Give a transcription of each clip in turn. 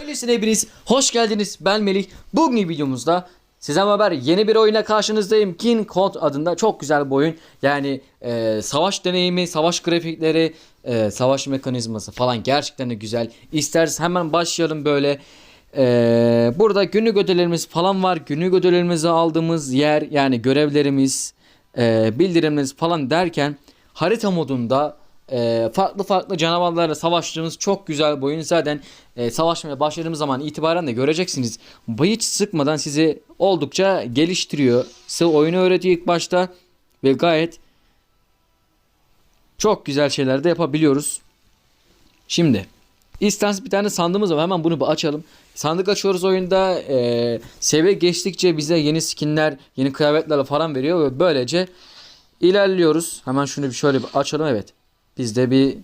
Öylesine hepiniz hoş geldiniz. Ben Melih. Bugün videomuzda size haber yeni bir oyuna karşınızdayım. King Kong adında çok güzel bir oyun. Yani e, savaş deneyimi, savaş grafikleri, e, savaş mekanizması falan gerçekten de güzel. İsterseniz hemen başlayalım böyle. E, burada günlük ödüllerimiz falan var. Günlük ödüllerimizi aldığımız yer yani görevlerimiz, e, bildirimlerimiz falan derken harita modunda e, farklı farklı canavarlarla savaştığımız çok güzel bir oyun. Zaten e, savaşmaya başladığımız zaman itibaren de göreceksiniz. Hiç sıkmadan sizi oldukça geliştiriyor. Size oyunu öğretiyor ilk başta ve gayet çok güzel şeyler de yapabiliyoruz. Şimdi isterseniz bir tane sandığımız var. Hemen bunu bir açalım. Sandık açıyoruz oyunda. E, seviye geçtikçe bize yeni skinler, yeni kıyafetler falan veriyor ve böylece ilerliyoruz. Hemen şunu bir şöyle bir açalım. Evet. Bizde bir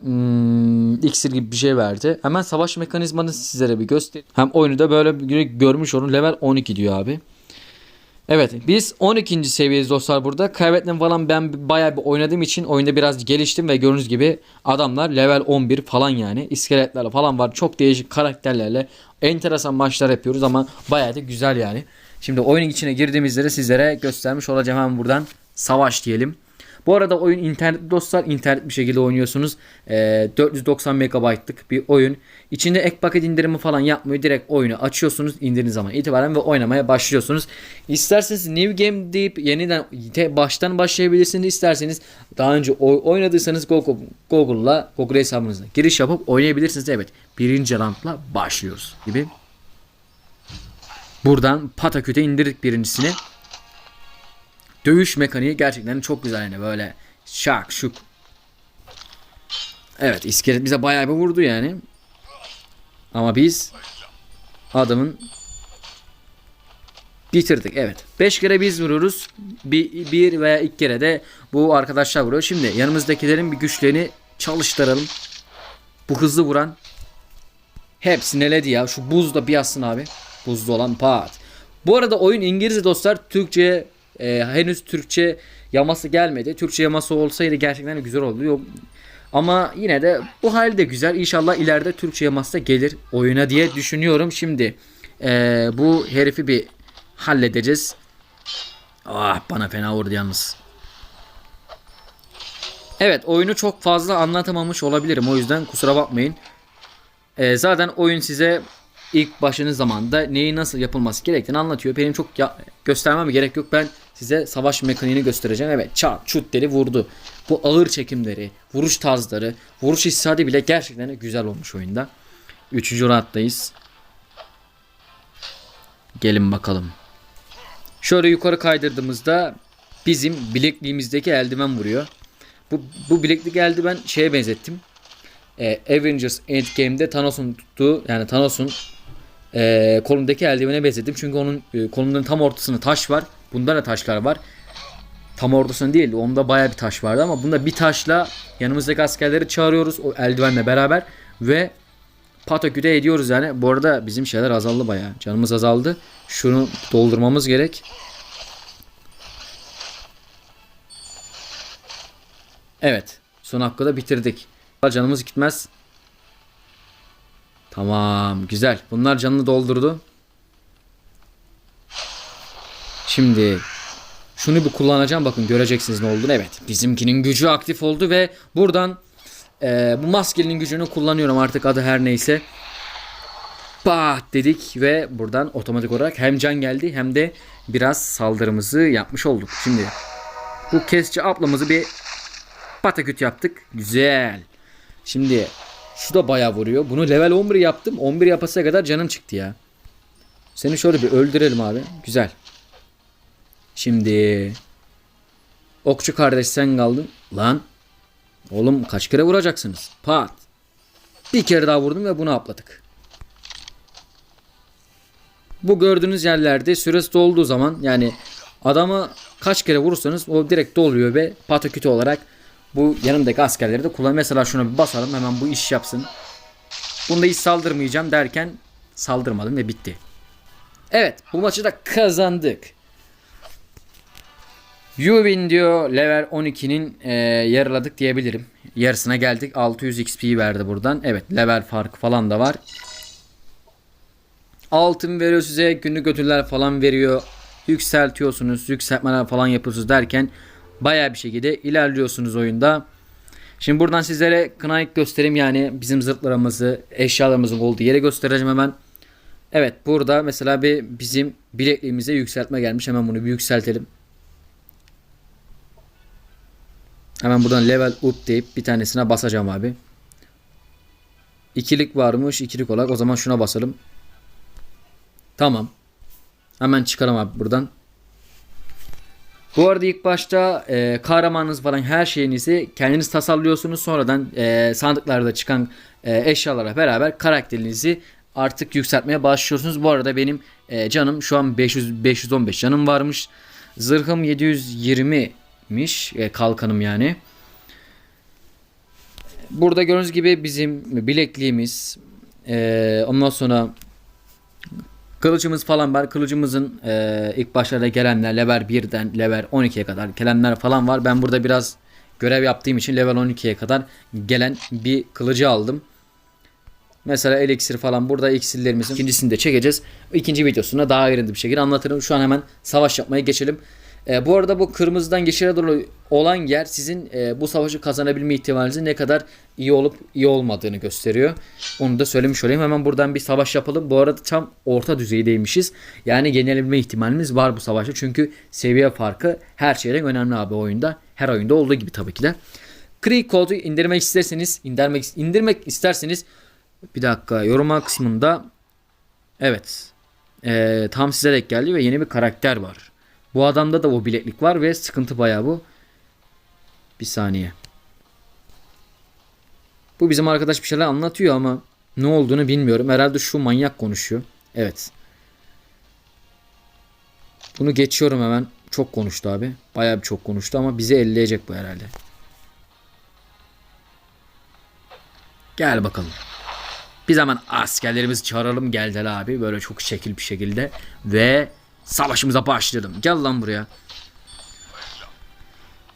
hmm, iksir gibi bir şey verdi. Hemen savaş mekanizmanı sizlere bir göster. Hem oyunu da böyle bir görmüş olun. Level 12 diyor abi. Evet biz 12. seviyeyiz dostlar burada. Kaybettim falan ben bayağı bir oynadığım için oyunda biraz geliştim ve gördüğünüz gibi adamlar level 11 falan yani. iskeletlerle falan var. Çok değişik karakterlerle enteresan maçlar yapıyoruz ama bayağı da güzel yani. Şimdi oyunun içine girdiğimizde de sizlere göstermiş olacağım hemen buradan savaş diyelim. Bu arada oyun internet dostlar internet bir şekilde oynuyorsunuz. Ee, 490 megabaytlık bir oyun. İçinde ek paket indirimi falan yapmıyor. Direkt oyunu açıyorsunuz indirdiğiniz zaman itibaren ve oynamaya başlıyorsunuz. İsterseniz new game deyip yeniden baştan başlayabilirsiniz. İsterseniz daha önce oy- oynadıysanız Google, Google'la Google hesabınızla giriş yapıp oynayabilirsiniz. Evet birinci roundla başlıyoruz gibi. Buradan pataküte indirdik birincisini dövüş mekaniği gerçekten çok güzel yani böyle şak şuk. Evet iskelet bize bayağı bir vurdu yani. Ama biz adamın bitirdik evet. 5 kere biz vuruyoruz. Bir, bir veya iki kere de bu arkadaşlar vuruyor. Şimdi yanımızdakilerin bir güçlerini çalıştıralım. Bu hızlı vuran hepsi neledi ya. Şu buz da bir yazsın abi. Buzlu olan pat. Bu arada oyun İngilizce dostlar. Türkçe e, henüz Türkçe yaması gelmedi. Türkçe yaması olsaydı gerçekten de güzel olurdu. Yok. Ama yine de bu halde güzel. İnşallah ileride Türkçe yaması da gelir oyuna diye düşünüyorum. Şimdi e, bu herifi bir halledeceğiz. Ah bana fena vurdu yalnız. Evet oyunu çok fazla anlatamamış olabilirim. O yüzden kusura bakmayın. E, zaten oyun size ilk başınız zamanda neyi nasıl yapılması gerektiğini anlatıyor. Benim çok ya- göstermem gerek yok. Ben size savaş mekaniğini göstereceğim. Evet çat çut vurdu. Bu ağır çekimleri, vuruş tarzları, vuruş hissiyatı bile gerçekten güzel olmuş oyunda. Üçüncü rounddayız. Gelin bakalım. Şöyle yukarı kaydırdığımızda bizim bilekliğimizdeki eldiven vuruyor. Bu, bu bileklik eldiven şeye benzettim. Ee, Avengers Endgame'de Thanos'un tuttuğu yani Thanos'un e, kolundaki eldivene benzettim. Çünkü onun e, kolunun tam ortasında taş var. Bunda da taşlar var. Tam ortasında değil. Onda baya bir taş vardı ama bunda bir taşla yanımızdaki askerleri çağırıyoruz. O eldivenle beraber ve pataküte ediyoruz yani. Bu arada bizim şeyler azaldı baya. Canımız azaldı. Şunu doldurmamız gerek. Evet. Son hakkı da bitirdik. Canımız gitmez. Tamam güzel. Bunlar canını doldurdu. Şimdi şunu bir kullanacağım. Bakın göreceksiniz ne olduğunu. Evet bizimkinin gücü aktif oldu ve buradan e, bu maskelinin gücünü kullanıyorum artık adı her neyse. Bah dedik ve buradan otomatik olarak hem can geldi hem de biraz saldırımızı yapmış olduk. Şimdi bu kesici ablamızı bir pataküt yaptık. Güzel. Şimdi şu da bayağı vuruyor. Bunu level 11 yaptım. 11 yapasıya kadar canım çıktı ya. Seni şöyle bir öldürelim abi. Güzel. Şimdi okçu kardeş sen kaldın. Lan. Oğlum kaç kere vuracaksınız? Pat. Bir kere daha vurdum ve bunu atladık. Bu gördüğünüz yerlerde süresi dolduğu zaman yani adamı kaç kere vurursanız o direkt doluyor ve patakütü olarak bu yanındaki askerleri de kullan. Mesela şuna bir basalım hemen bu iş yapsın. Bunda hiç saldırmayacağım derken saldırmadım ve bitti. Evet bu maçı da kazandık. Yuvin diyor level 12'nin e, yarıladık diyebilirim. Yarısına geldik. 600 XP verdi buradan. Evet level farkı falan da var. Altın veriyor size. Günlük ödüller falan veriyor. Yükseltiyorsunuz. Yükseltmeler falan yapıyorsunuz derken bayağı bir şekilde ilerliyorsunuz oyunda. Şimdi buradan sizlere Knight göstereyim yani bizim zırhlarımızı, eşyalarımızın olduğu yere göstereceğim hemen. Evet burada mesela bir bizim bilekliğimize yükseltme gelmiş. Hemen bunu bir yükseltelim. Hemen buradan level up deyip bir tanesine basacağım abi. İkilik varmış. ikilik olarak o zaman şuna basalım. Tamam. Hemen çıkalım abi buradan. Bu arada ilk başta e, kahramanınız falan her şeyinizi kendiniz tasarlıyorsunuz. Sonradan e, sandıklarda çıkan e, eşyalara beraber karakterinizi artık yükseltmeye başlıyorsunuz. Bu arada benim e, canım şu an 500 515 canım varmış. Zırhım 720'miş. E, kalkanım yani. Burada gördüğünüz gibi bizim bilekliğimiz e, ondan sonra Kılıcımız falan var. Kılıcımızın e, ilk başlarda gelenler level 1'den level 12'ye kadar gelenler falan var. Ben burada biraz görev yaptığım için level 12'ye kadar gelen bir kılıcı aldım. Mesela eliksir falan burada iksirlerimizin ikincisini de çekeceğiz. İkinci videosunda daha ayrıntılı bir şekilde anlatırım. Şu an hemen savaş yapmaya geçelim. E, bu arada bu kırmızıdan yeşile doğru olan yer sizin e, bu savaşı kazanabilme ihtimalinizin ne kadar iyi olup iyi olmadığını gösteriyor. Onu da söylemiş olayım. Hemen buradan bir savaş yapalım. Bu arada tam orta düzeydeymişiz. Yani yenilme ihtimalimiz var bu savaşta. Çünkü seviye farkı her şeyden önemli abi oyunda. Her oyunda olduğu gibi tabii ki de. Creek kodu indirmek isterseniz, indirmek indirmek isterseniz bir dakika yoruma kısmında evet e, tam size denk geldi ve yeni bir karakter var. Bu adamda da o bileklik var ve sıkıntı bayağı bu. Bir saniye. Bu bizim arkadaş bir şeyler anlatıyor ama ne olduğunu bilmiyorum. Herhalde şu manyak konuşuyor. Evet. Bunu geçiyorum hemen. Çok konuştu abi. Bayağı bir çok konuştu ama bizi elleyecek bu herhalde. Gel bakalım. Biz hemen askerlerimizi çağıralım geldiler abi. Böyle çok şekil bir şekilde. Ve savaşımıza başlayalım. Gel lan buraya.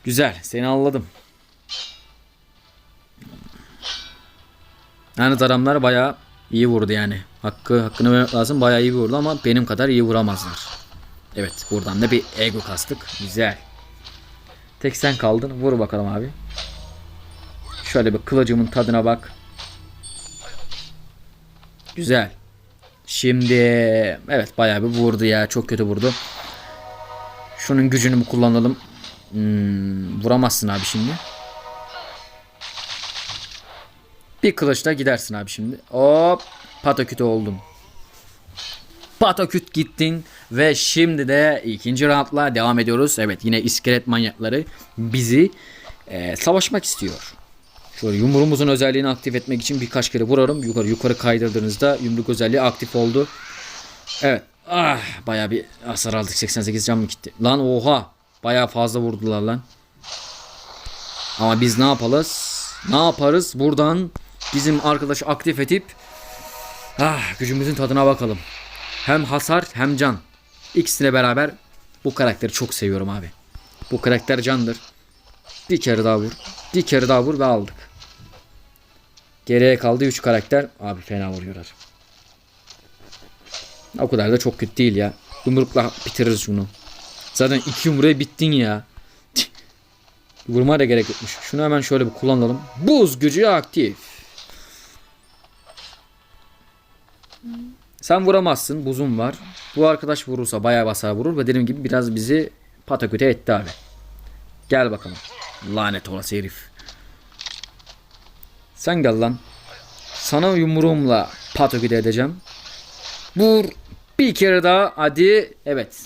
Güzel. Seni anladım. Yani adamlar bayağı iyi vurdu yani. Hakkı hakkını vermek lazım. Bayağı iyi vurdu ama benim kadar iyi vuramazlar. Evet buradan da bir ego kastık. Güzel. Tek sen kaldın. Vur bakalım abi. Şöyle bir kılıcımın tadına bak. Güzel. Şimdi evet bayağı bir vurdu ya. Çok kötü vurdu. Şunun gücünü mü kullanalım? Hmm, vuramazsın abi şimdi. Bir kılıçla gidersin abi şimdi. Hop. Pataküt oldun. Pataküt gittin ve şimdi de ikinci roundla devam ediyoruz. Evet yine iskelet manyakları bizi e, savaşmak istiyor. Şöyle yumruğumuzun özelliğini aktif etmek için birkaç kere vurarım. Yukarı yukarı kaydırdığınızda yumruk özelliği aktif oldu. Evet. Ah bayağı bir hasar aldık. 88 can mı gitti? Lan oha. Bayağı fazla vurdular lan. Ama biz ne yapalız? Ne yaparız? Buradan bizim arkadaşı aktif edip ah gücümüzün tadına bakalım. Hem hasar hem can. İkisine beraber bu karakteri çok seviyorum abi. Bu karakter candır. Bir kere daha vur. Bir kere daha vur ve aldık. Geriye kaldı 3 karakter. Abi fena vuruyorlar. O kadar da çok kötü değil ya. Yumrukla bitiririz şunu. Zaten iki yumruğa bittin ya. Vurmaya da gerek yokmuş. Şunu hemen şöyle bir kullanalım. Buz gücü aktif. Sen vuramazsın. Buzun var. Bu arkadaş vurursa bayağı basar vurur ve dediğim gibi biraz bizi pataküte etti abi. Gel bakalım. Lanet olası herif. Sen gel lan. Sana yumruğumla pataküte edeceğim. Vur. Bir kere daha. Hadi. Evet.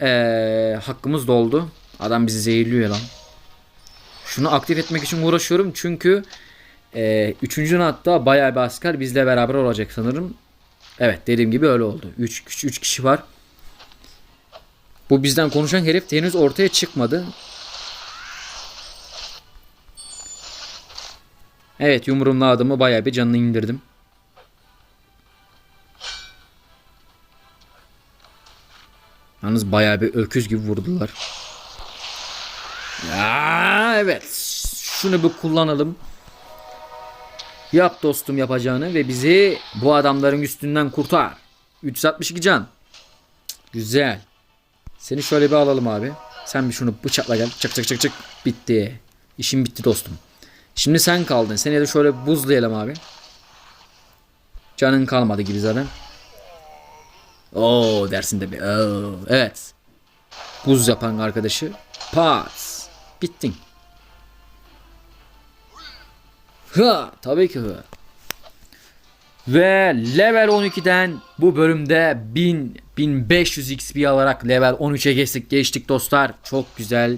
Ee, hakkımız doldu. Adam bizi zehirliyor lan. Şunu aktif etmek için uğraşıyorum çünkü e, üçüncü hatta bayağı bir asker bizle beraber olacak sanırım. Evet dediğim gibi öyle oldu. 3 üç, üç kişi var. Bu bizden konuşan herif henüz ortaya çıkmadı. Evet yumruğumla adamı bayağı bir canını indirdim. Yalnız bayağı bir öküz gibi vurdular. Ya evet. Şunu bir kullanalım. Yap dostum yapacağını ve bizi bu adamların üstünden kurtar. 362 can. Güzel. Seni şöyle bir alalım abi. Sen bir şunu bıçakla gel. Çık çık çık çık. Bitti. İşim bitti dostum. Şimdi sen kaldın. Seni de şöyle buzlayalım abi. Canın kalmadı gibi zaten. Oo dersin de bir. Oo, evet. Buz yapan arkadaşı. Pas. Bittin. Ha tabii ki hı. Ve level 12'den bu bölümde 1000 1500 XP alarak level 13'e geçtik geçtik dostlar. Çok güzel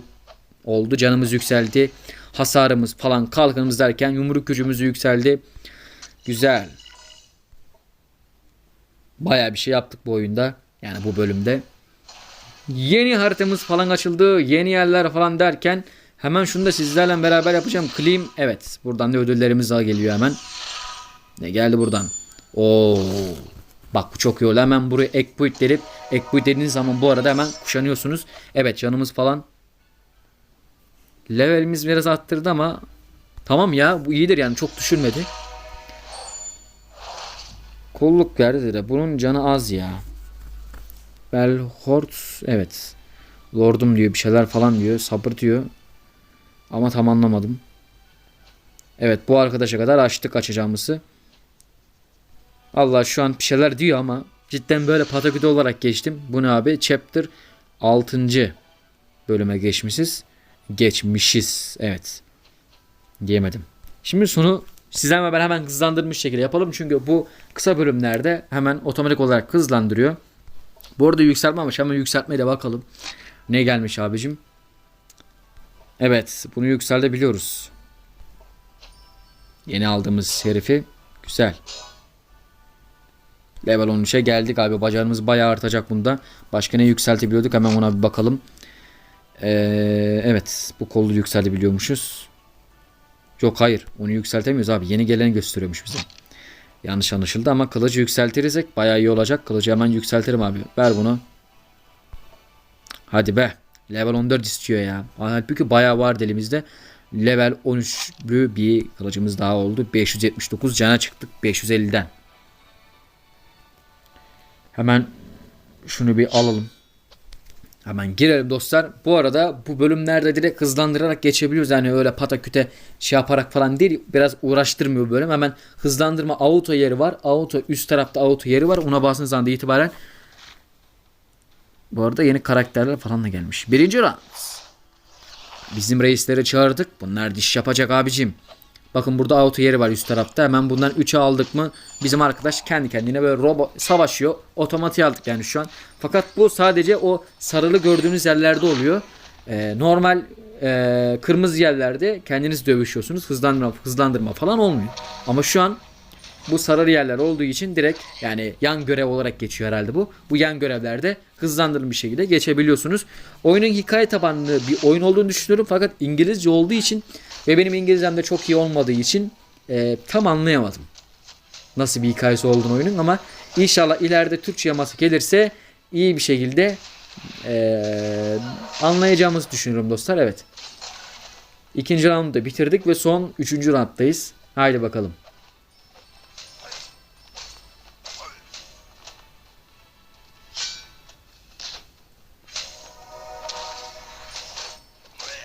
oldu. Canımız yükseldi. Hasarımız falan kalkanımız derken yumruk gücümüz yükseldi. Güzel. Baya bir şey yaptık bu oyunda. Yani bu bölümde. Yeni haritamız falan açıldı. Yeni yerler falan derken hemen şunu da sizlerle beraber yapacağım. Klim evet. Buradan da ödüllerimiz daha geliyor hemen. Ne geldi buradan? Oo. Bak bu çok iyi oldu. Hemen buraya ek point delip ek point dediğiniz zaman bu arada hemen kuşanıyorsunuz. Evet canımız falan levelimiz biraz arttırdı ama tamam ya bu iyidir yani çok düşürmedi. Kolluk verdi de bunun canı az ya. Belhort evet. Lordum diyor bir şeyler falan diyor. Sabır diyor. Ama tam anlamadım. Evet bu arkadaşa kadar açtık açacağımızı. Allah şu an bir şeyler diyor ama cidden böyle pataküde olarak geçtim. Bu ne abi? Chapter 6. bölüme geçmişiz. Geçmişiz. Evet. Diyemedim. Şimdi sonu sizden ben hemen hızlandırmış şekilde yapalım. Çünkü bu kısa bölümlerde hemen otomatik olarak hızlandırıyor. Bu arada yükseltme ama yükseltmeye de bakalım. Ne gelmiş abicim? Evet bunu yükseltebiliyoruz. Yeni aldığımız herifi. Güzel. Level 13'e geldik abi. Bacağımız bayağı artacak bunda. Başka ne yükseltebiliyorduk? Hemen ona bir bakalım. Ee, evet. Bu kolu yükseltebiliyormuşuz. Yok hayır. Onu yükseltemiyoruz abi. Yeni geleni gösteriyormuş bize. Yanlış anlaşıldı ama kılıcı yükseltirsek bayağı iyi olacak. Kılıcı hemen yükseltirim abi. Ver bunu. Hadi be. Level 14 istiyor ya. Halbuki bayağı var elimizde. Level 13'lü bir kılıcımız daha oldu. 579 cana çıktık 550'den. Hemen şunu bir alalım. Hemen girelim dostlar. Bu arada bu bölümlerde direkt hızlandırarak geçebiliyoruz. Yani öyle pataküte şey yaparak falan değil. Biraz uğraştırmıyor bölüm. Hemen hızlandırma auto yeri var. Auto üst tarafta auto yeri var. Ona bastığınız anda itibaren bu arada yeni karakterler falan da gelmiş. Birinci round. Bizim reisleri çağırdık. Bunlar diş yapacak abicim. Bakın burada auto yeri var üst tarafta. Hemen bundan 3'e aldık mı bizim arkadaş kendi kendine böyle robot savaşıyor. Otomatiğe aldık yani şu an. Fakat bu sadece o sarılı gördüğünüz yerlerde oluyor. Ee, normal e, kırmızı yerlerde kendiniz dövüşüyorsunuz. Hızlandırma, hızlandırma falan olmuyor. Ama şu an bu sarı yerler olduğu için direkt yani yan görev olarak geçiyor herhalde bu. Bu yan görevlerde hızlandırılmış şekilde geçebiliyorsunuz. Oyunun hikaye tabanlı bir oyun olduğunu düşünüyorum fakat İngilizce olduğu için ve benim İngilizcem de çok iyi olmadığı için e, tam anlayamadım. Nasıl bir hikayesi olduğunu oyunun ama inşallah ileride Türkçe yaması gelirse iyi bir şekilde e, anlayacağımızı düşünüyorum dostlar. Evet. İkinci roundu da bitirdik ve son üçüncü rounddayız. Haydi bakalım.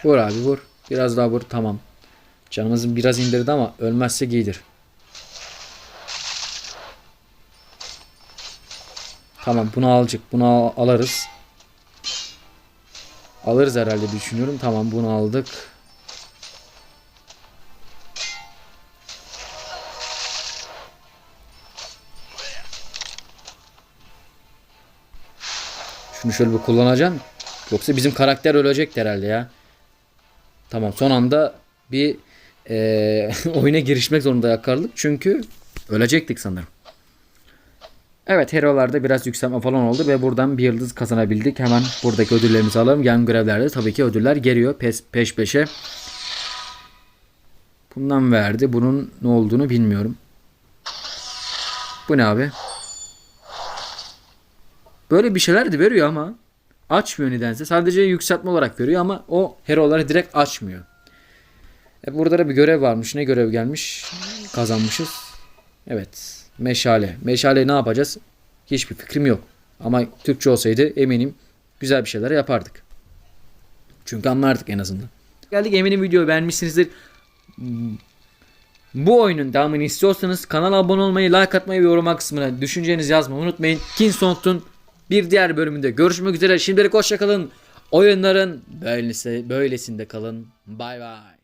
Vur abi vur. Biraz daha vur tamam. Canımızı biraz indirdi ama ölmezse giydir. Tamam bunu alacak. Bunu al- alırız. Alırız herhalde düşünüyorum. Tamam bunu aldık. Şunu şöyle bir kullanacağım. Yoksa bizim karakter ölecek herhalde ya. Tamam son anda bir eee, oyuna girişmek zorunda kaldık. Çünkü ölecektik sanırım. Evet hero'larda biraz yükselme falan oldu ve buradan bir yıldız kazanabildik. Hemen buradaki ödüllerimizi alalım. Yan görevlerde tabii ki ödüller geliyor pes, peş peşe. Bundan verdi. Bunun ne olduğunu bilmiyorum. Bu ne abi? Böyle bir şeyler de veriyor ama açmıyor nedense. Sadece yükseltme olarak veriyor ama o hero'ları direkt açmıyor. E burada da bir görev varmış. Ne görev gelmiş? Kazanmışız. Evet. Meşale. Meşale ne yapacağız? Hiçbir fikrim yok. Ama Türkçe olsaydı eminim güzel bir şeyler yapardık. Çünkü anlardık en azından. Geldik eminim videoyu beğenmişsinizdir. Bu oyunun devamını istiyorsanız kanala abone olmayı, like atmayı ve yoruma kısmına düşüncenizi yazmayı unutmayın. Kinsoft'un bir diğer bölümünde görüşmek üzere. Şimdilik hoşçakalın. Oyunların böylesi, böylesinde kalın. Bay bay.